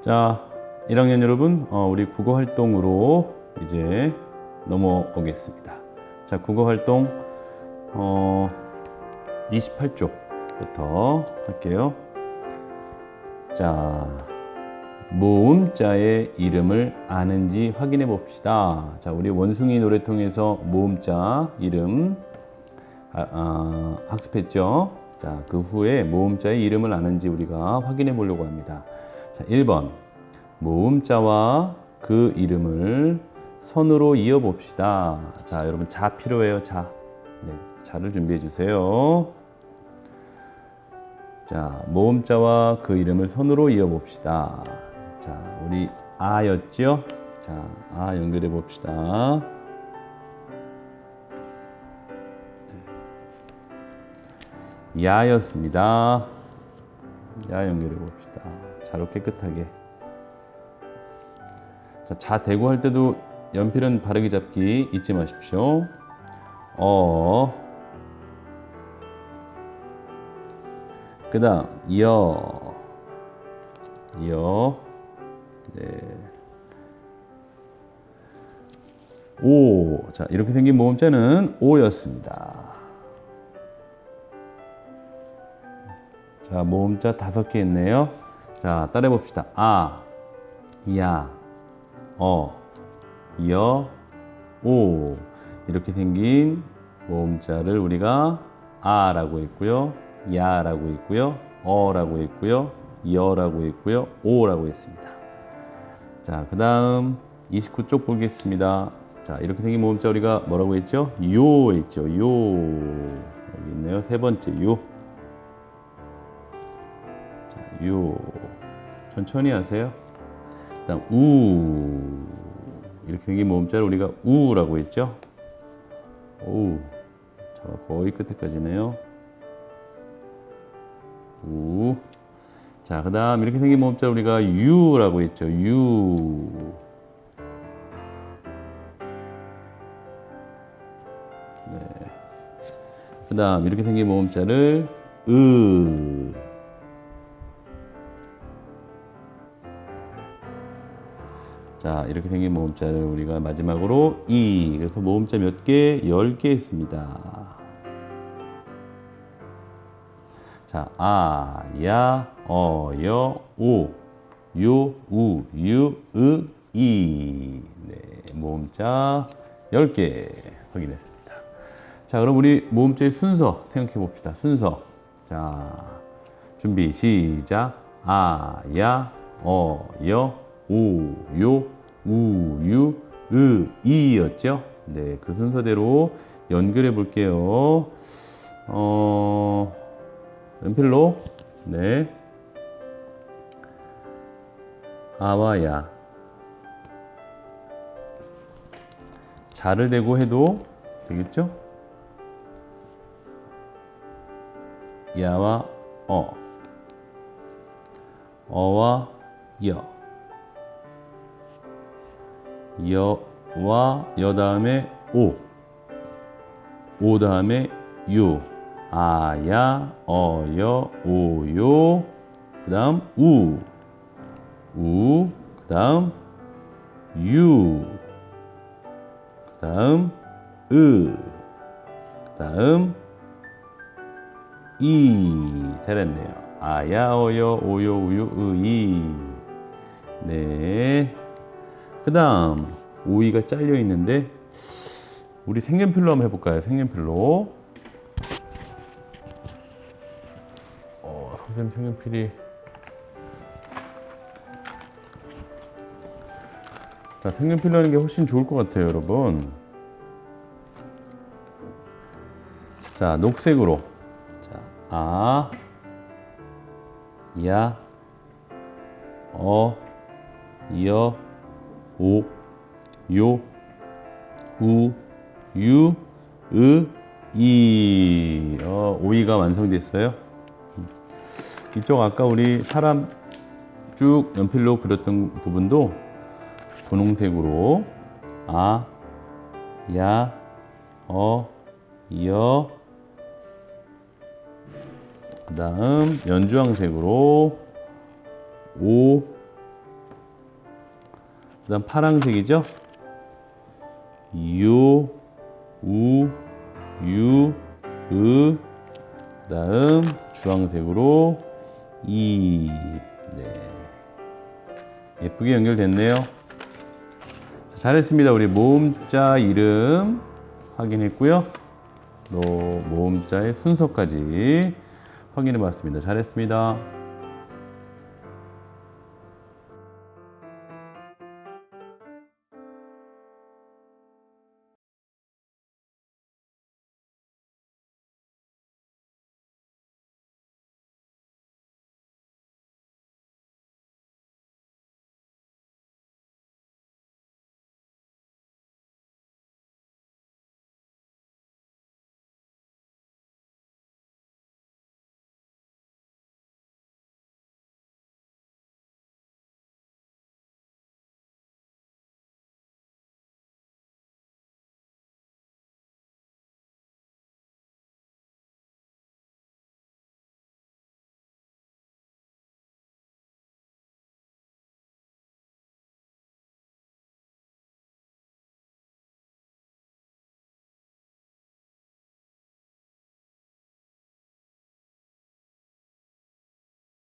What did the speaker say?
자, 1학년 여러분, 어, 우리 국어 활동으로 이제 넘어오겠습니다. 자, 국어 활동 어, 28쪽부터 할게요. 자, 모음자의 이름을 아는지 확인해 봅시다. 자, 우리 원숭이 노래통에서 모음자 이름 아, 아, 학습했죠? 자, 그 후에 모음자의 이름을 아는지 우리가 확인해 보려고 합니다. 자, 1번. 모음자와 그 이름을 선으로 이어 봅시다. 자, 여러분 자 필요해요. 자. 네, 자를 준비해 주세요. 자, 모음자와 그 이름을 선으로 이어 봅시다. 자, 우리 아였죠? 자, 아 연결해 봅시다. 야였습니다. 야 연결해 봅시다. 자로 깨끗하게. 자, 자 대고 할 때도 연필은 바르게 잡기 잊지 마십시오. 어. 그다음 여. 여. 네. 오. 자, 이렇게 생긴 모음자는 오였습니다. 자, 모음자 다섯 개 있네요. 자, 따라해 봅시다. 아, 야, 어, 여, 오. 이렇게 생긴 모음자를 우리가 아라고 했고요. 야라고 했고요. 어라고 했고요. 여라고 했고요. 오라고 했습니다. 자, 그다음 29쪽 보겠습니다. 자, 이렇게 생긴 모음자 우리가 뭐라고 했죠? 요 했죠. 요. 여기 있네요. 세 번째 요. 자, 요. 천천히 하세요. 그다음 우. 이렇게 생긴 모음자를 우리가 우라고 했죠. 우. 자, 거의 끝에까지네요. 우. 자, 그 다음 이렇게 생긴 모음자 우리가 유라고 했죠. 유. 네. 그 다음 이렇게 생긴 모음자를 으. 자, 이렇게 생긴 모음자를 우리가 마지막으로 이. 그래서 모음자 몇 개? 열개 있습니다. 자, 아, 야, 어, 여, 오, 요, 우, 유, 으, 이. 네, 모음자 10개 확인했습니다. 자, 그럼 우리 모음자의 순서 생각해 봅시다. 순서. 자, 준비, 시작. 아, 야, 어, 여, 오, 요, 우, 유, 으, 이였죠? 네, 그 순서대로 연결해 볼게요. 어, 연필로, 네. 아와 야. 자를 대고 해도 되겠죠? 야와 어. 어와 여. 여와 여 다음에 오. 오 다음에 유. 아야 어여 오요 그 다음 우. 우 그 다음 유. 그 다음 으. 그 다음 이 잘했네요. 아야 어여 오요 우유 으이 네. 그 다음 오이가 잘려 있는데 우리 색연필로 한번 해볼까요? 색연필로. 어, 선생님 색연필이 자, 색연필로 하는 게 훨씬 좋을 것 같아요, 여러분. 자, 녹색으로. 자, 아, 야, 어, 여, 오, 요, 우, 유, 으, 이. 어, 오이가 완성됐어요. 이쪽 아까 우리 사람 쭉 연필로 그렸던 부분도 분홍색으로 아, 야, 어, 여, 그 다음 연주황색으로 오, 그 다음 파란색이죠. 요, 우, 유, 으. 그 다음 주황색으로 이. 네. 예쁘게 연결됐네요. 자, 잘했습니다. 우리 모음자 이름 확인했고요. 또 모음자의 순서까지 확인해 봤습니다. 잘했습니다.